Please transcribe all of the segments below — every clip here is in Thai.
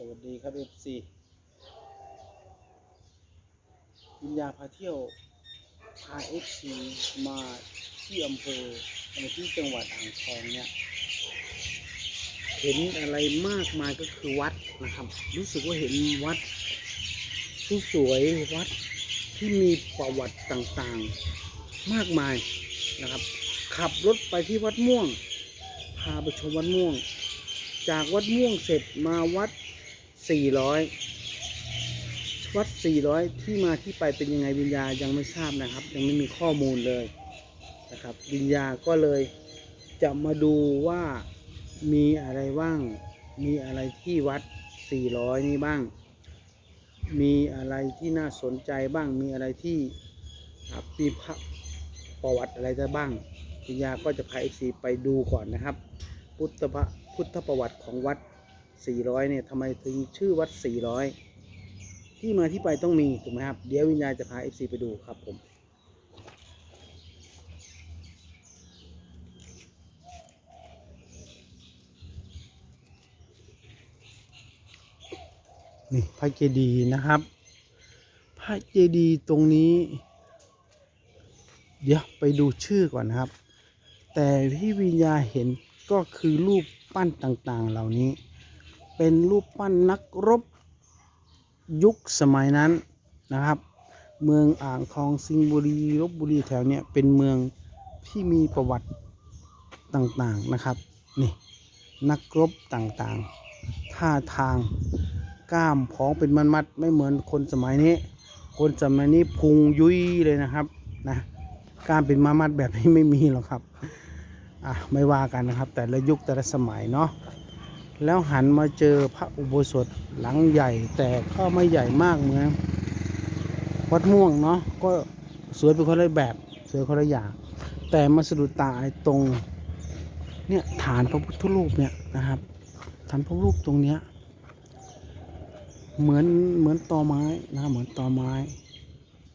สวัสดีครับ FC วิญญาพาเที่ยวพา FC มาที่อำเภอในที่จังหวัดอ่างทองเนี่ยเห็นอะไรมากมายก็คือวัดนะครับ รู้สึกว่าเห็นวัดที่สวยวัดที่มีประวัติต่างๆมากมายนะครับ ขับรถไปที่วัดม่วง พาไปชมวัดม่วง จากวัดม่วงเสร็จมาวัด 400วัด400ที่มาที่ไปเป็นยังไงวิญญายังไม่ทราบนะครับ ยังไม่มีข้อมูลเลยนะครับ วิญญาก็เลยจะมาดูว่ามีอะไรบ้าง มีอะไรที่วัด400นี้บ้าง มีอะไรที่น่าสนใจบ้าง มีอะไรที่ครับมีพระประวัติอะไรได้บ้างวิญญาก็จะพาเอฟซีไปดูก่อนนะครับ พุทธพระพุทธประวัติของวัด 400เนี่ยทำไมถึงชื่อวัด 400 ที่มาที่ไปต้องมีถูกไหมครับ เดี๋ยววิญญาณจะพา FC ไปดูครับผมนี่พระเจดีย์นะครับ พระเจดีย์ตรงนี้ เดี๋ยวไปดูชื่อก่อนนะครับ แต่ที่วิญญาเห็นก็คือรูปปั้นต่างๆเหล่านี้ เป็นรูปปั้นนักรบยุคสมัยนั้นนะครับ เมืองอ่างทองสิงห์บุรีลบบุรีแถวเนี้ยเป็นเมืองที่มีประวัติต่างๆนะครับนี่นักรบต่างๆ ท่าทางกล้ามพ้องเป็นมัดไม่เหมือนคนสมัยนี้ คนสมัยนี้พุงยุยเลยนะครับนะกล้ามเป็นมัดแบบนี้ไม่มีหรอกครับอะไม่ว่ากันนะครับ แต่ละยุคแต่ละสมัยเนาะ แล้วหันมาเจอพระอุโบสถหลังใหญ่แต่ก็ไม่ใหญ่มากเหมือนวัดม่วงเนาะก็สวยเป็นคนละแบบสวยคนละอย่างแต่มาสะดุดตาไอ้ตรงเนี่ยฐานพระพุทธรูปเนี่ยนะครับฐานพระรูปตรงเนี้ยเหมือนเหมือนตอไม้นะครับเหมือนตอไม้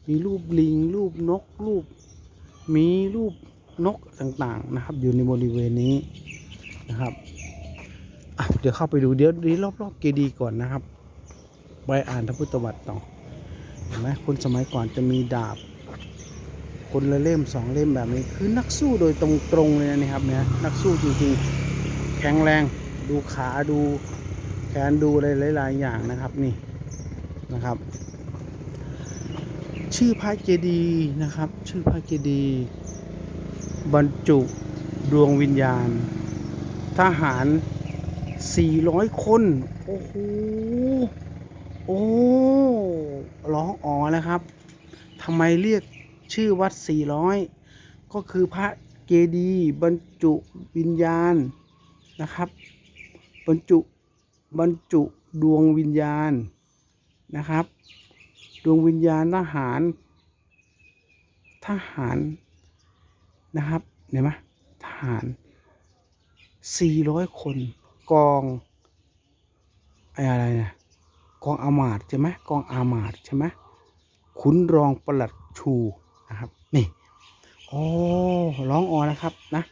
มีรูปลิง รูปนก รูปมีรูปนกต่างๆนะครับ อยู่ในบริเวณนี้นะครับ ดี๋ยวเข้าไปดูเดี๋ยวนี้รอบๆเกดีย์ก่อนนะครับ ไปอ่านพระพุทธวัตรต่อเห็นไหมคนสมัยก่อนจะมีดาบ คนละเล่มสองเล่มแบบนี้คือนักสู้โดยตรงๆเลยนะครับเนี่ยนักสู้จริงๆ แข็งแรงดูขาดูแขนดูอะไรหลาย ๆ อย่างนะครับนี่นะครับ ชื่อพระเจดีย์นะครับ ชื่อพระเจดีย์บรรจุดวงวิญญาณ ทหาร 400 คน โอ้โห โอ้ร้องอ๋อนะครับทำไมเรียกชื่อวัด 400 ก็คือพระเจดีย์บรรจุวิญญาณนะครับ บรรจุบรรจุดวงวิญญาณนะครับ ดวงวิญญาณทหาร ทหารนะครับเห็นไหมทหาร 400 คน กองไอ้อะไรเนี่ยกองอามาตใช่ไหมกองอามาตใช่ไหมขุนรองประหลัดชูนะครับ นี่โอ้ร้องออนะครับนะ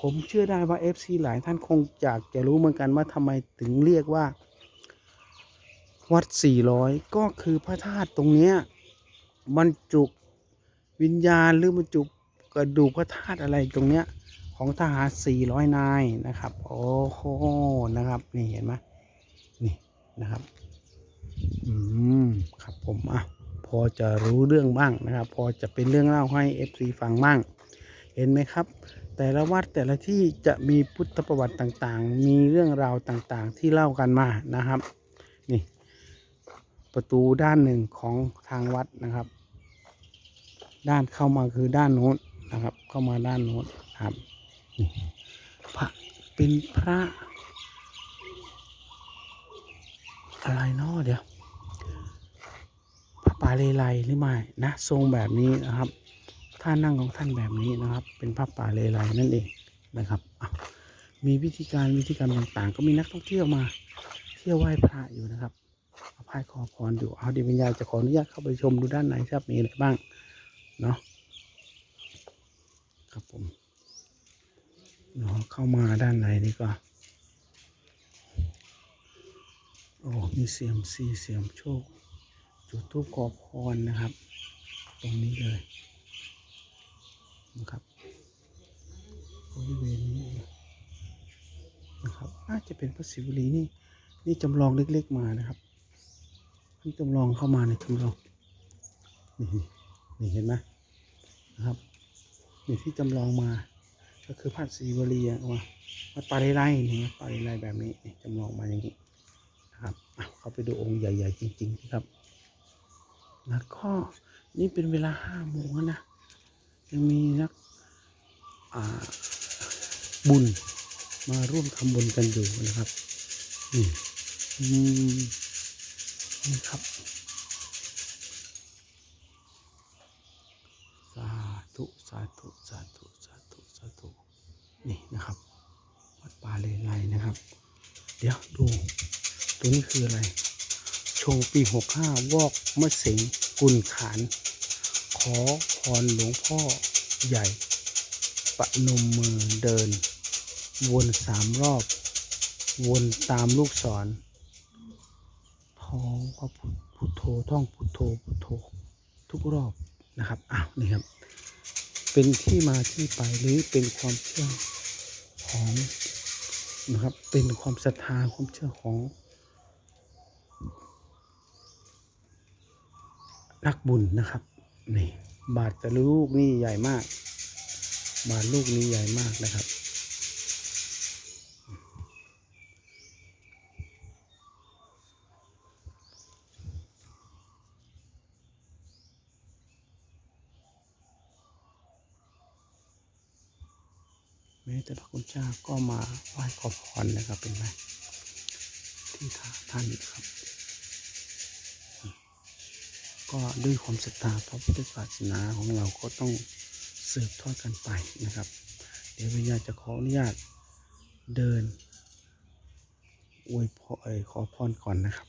ผมเชื่อได้ว่า FC หลายท่านคงอยากจะรู้เหมือนกันว่าทำไมถึงเรียกว่า วัด 400 ก็คือพระธาตุตรงเนี้ยบรรจุวิญญาณหรือบรรจุกระดูกพระธาตุอะไรตรงเนี้ย ของทหาร 400 นายนะครับ โอ้โหนะครับนี่เห็นไหมนี่นะครับอืมครับผมอะพอจะรู้เรื่องบ้างนะครับ พอจะเป็นเรื่องเล่าให้ FC ฟังบ้าง เห็นไหมครับ แต่ละวัดแต่ละที่จะมีพุทธประวัติต่างๆ มีเรื่องราวต่างๆ ที่เล่ากันมานะครับนี่ประตูด้านหนึ่งของทางวัดนะครับ ด้านเข้ามาคือด้านโน้นนะครับ เข้ามาด้านโน้นครับ พระเป็นพระ อะไรเนาะเดี๋ยวพระป่าเลไลหรือไม่นะทรงแบบนี้นะครับท่านั่งของท่านแบบนี้นะครับ เป็นพระป่าเลไลนั่นเองนะครับมีวิธีการวิธีการต่างๆ ก็มีนักท่องเที่ยวมา เที่ยวไหว้พระอยู่นะครับอาพายขอพรอยู่เอาดียววิญญาณจะขออนุญาตเข้าไปชมดูด้านในครับมีอะไรบ้างเนาะครับผม เนาะเข้ามาด้านในนี่ก็โอ้มีเสียมซีเสียมโชค จุดทูปขอพรนะครับ ตรงนี้เลยนะครับบริเวณนี้นะครับน่าจะเป็นพระศิวลีนี่นี่จำลองเล็กๆมานะครับนี่จำลองเข้ามาในจำลองนี่นี่เห็นไหมนะครับนี่ที่จำลองมา ก็คือพระศิวลีอะเอามาวัดปาริไลนี่วัดปาริไลแบบนี้จำลองมาอย่างนี้นะครับอะเข้าไปดูองค์ใหญ่ ๆ จริงๆนะครับ แล้วก็นี่เป็นเวลาห้าโมงนะ ยังมีนักบุญมาร่วมทำบุญกันอยู่นะครับนี่นี่ครับสาธุสาธุสาธุสาธุสาธุ นี่นะครับ วัดป่าเลไลนะครับ เดี๋ยวดู ตัวนี้คืออะไร โชว์ปีหกห้าวอกมะเสงกุลขาน ขอพรหลวงพ่อใหญ่ประนมมือเดิน วนสามรอบ วนตามลูกศรท้องพระพุทพุทโธท่องพุทโธพุทโธทุกรอบนะครับอ้าวนี่ครับ เป็นที่มาที่ไปหรือเป็นความเชื่อของนะครับ เป็นความศรัทธาความเชื่อของ นักบุญนะครับนี่บาทแต่ละลูกนี่ใหญ่มาก บาทลูกนี้ใหญ่มากนะครับ แต่พระคุณเจ้าก็มาไหว้ขอพรนะครับเป็นไหมที่ท่านครับ ก็ด้วยความศรัทธาพระพุทธศาสนาของเราก็ต้องสืบทอดกันไปนะครับ เดี๋ยววิญญาจะขออนุญาตเดินอวยพรขอพรก่อนนะครับ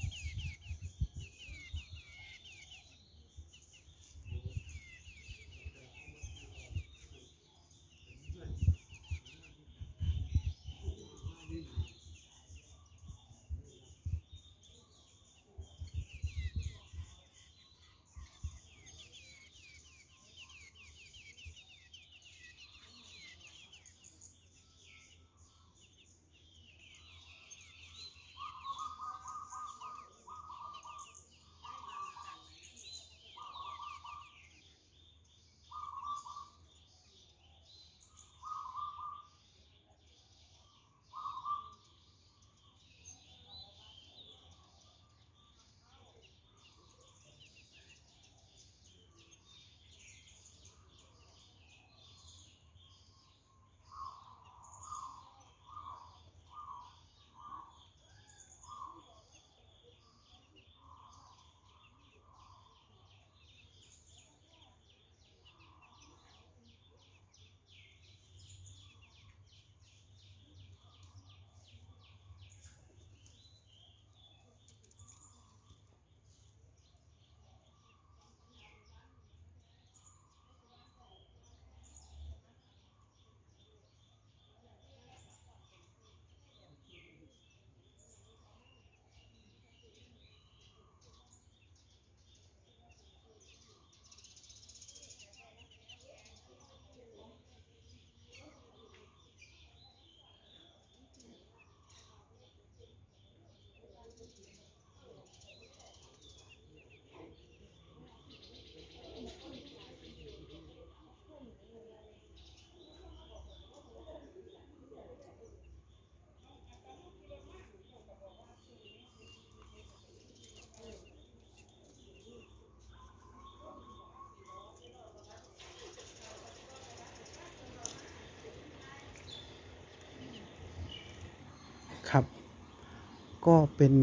ก็เป็น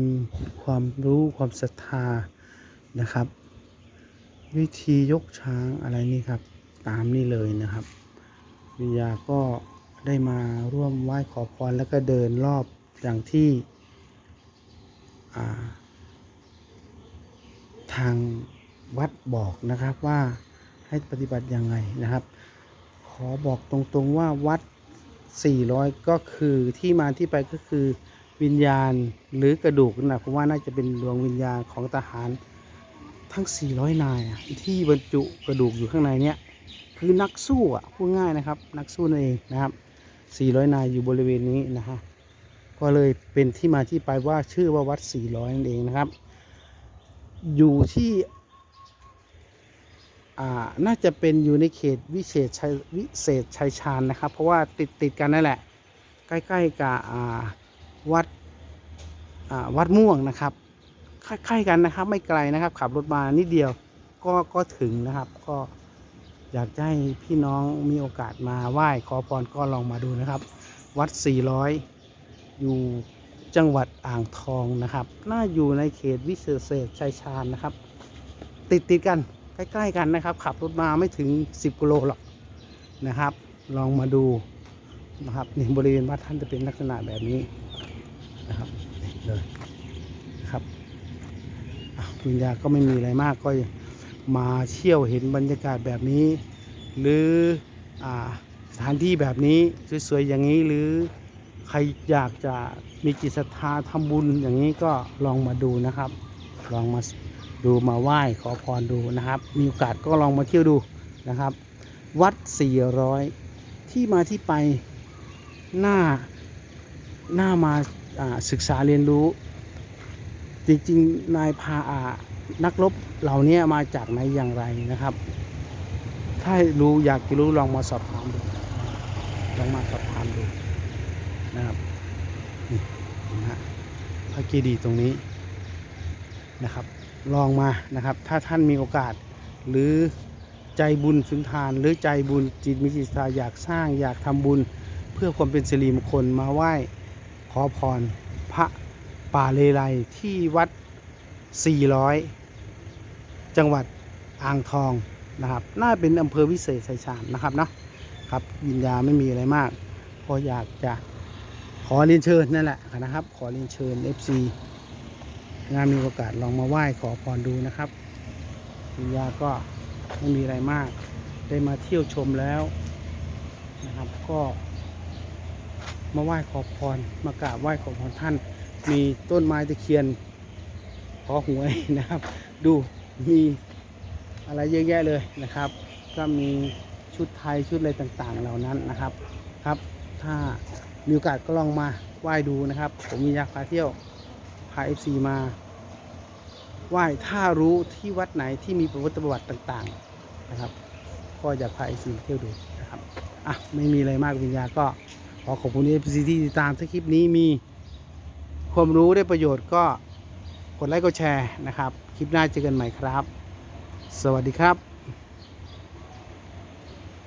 ความรู้ความศรัทธานะครับ วิธียกช้างอะไรนี่ครับ ตามนี่เลยนะครับ วิญญาก็ได้มาร่วมไหว้ขอพรแล้วก็เดินรอบอย่างที่อ่าทางวัดบอกนะครับว่าให้ปฏิบัติยังไงนะครับ ขอบอกตรงๆว่าวัด 400 ก็คือที่มาที่ไปก็คือ วิญญาณหรือกระดูกนะผมว่าน่าจะเป็นดวงวิญญาณของทหารทั้ง 400 นายที่บรรจุกระดูกอยู่ข้างในเนี้ยคือนักสู้อะพูดง่ายนะครับ นักสู้นั่นเองนะครับ 400 นายอยู่บริเวณนี้นะฮะก็เลยเป็นที่มาที่ไปว่าชื่อว่าวัด 400 นั่นเองนะครับ อยู่ที่อ่าน่าจะเป็นอยู่ในเขตวิเศษชัยวิเศษชัยชาญนะครับ เพราะว่าติดติดกันนั่นแหละ ใกล้ ๆกับอ่า วัดอ่าวัดม่วงนะครับใกล้กันนะครับ ไม่ไกลนะครับ ขับรถมานิดเดียวก็ก็ถึงนะครับ ก็อยากให้พี่น้องมีโอกาสมาไหว้ขอพรก็ลองมาดูนะครับ วัด 400 อยู่จังหวัดอ่างทองนะครับ น่าอยู่ในเขตวิเศษชัยชาญนะครับ ติดติดกันใกล้ๆกันนะครับ ขับรถมาไม่ถึง 10กิโลหรอกนะครับ ลองมาดูนะครับนี่บริเวณวัดท่านจะเป็นลักษณะแบบนี้ นะครับเลยนะครับวิญญาก็ไม่มีอะไรมากก็มาเที่ยวเห็นบรรยากาศแบบนี้ หรืออสถานที่แบบนี้สวยๆอย่างนี้หรือใครอยากจะมีจิตศรัทธาทำบุญอย่างนี้ก็ลองมาดูนะครับ ลองมาดูมาไหว้ขอพรดูนะครับ มีโอกาสก็ลองมาเที่ยวดูนะครับ วัด 400 ที่มาที่ไปหน้าหน้ามา ศึกษาเรียนรู้ จริงๆนายพาอานักรบเหล่านี้มาจากไหนอย่างไรนะครับ ถ้ารู้อยากจะรู้ลองมาสอบถามดูลองมาสอบถามดูนะครับนี่นะฮะพระเจดีย์ตรงนี้นะครับ ลองมานะครับ ถ้าท่านมีโอกาสหรือใจบุญสุนทาน หรือใจบุญจิตมิจิตาอยากสร้างอยากทำบุญ เพื่อความเป็นสิริมงคลมาไหว้ ขอพรพระป่าเลไลที่วัด 400 จังหวัดอ่างทองนะครับ น่าเป็นอำเภอวิเศษชัยชาญนะครับเนาะครับวิญญาไม่มีอะไรมากก็อยากจะขอเรียนเชิญนั่นแหละนะครับ ขอเรียนเชิญ FC งานมีโอกาสลองมาไหว้ขอพรดูนะครับวิญญาก็ไม่มีอะไรมาก ได้มาเที่ยวชมแล้วนะครับ ก็ มาไหว้ขอพร มากราบไหว้ขอพรท่าน มีต้นไม้ตะเคียน ขอหวยนะครับ ดูมีอะไรเยอะแยะเลยนะครับ ก็มีชุดไทยชุดอะไรต่างๆ เหล่านั้นนะครับครับ ถ้ามีโอกาสก็ลองมาไหว้ดูนะครับ ผมมีอยากพาเที่ยวพาเอฟซีมาไหว้ถ้ารู้ที่วัดไหนที่มีประวัติประวัติต่างๆนะครับ ก็อยากพาเอฟซีเที่ยวดูนะครับอะไม่มีอะไรมากวิญญาก็ อขอบคุณเอฟซีที่ติดตามถ้าคลิปนี้มีความรู้ได้ประโยชน์ก็กดไลค์กดแชร์นะครับ คลิปหน้าเจอกันใหม่ครับ สวัสดีครับ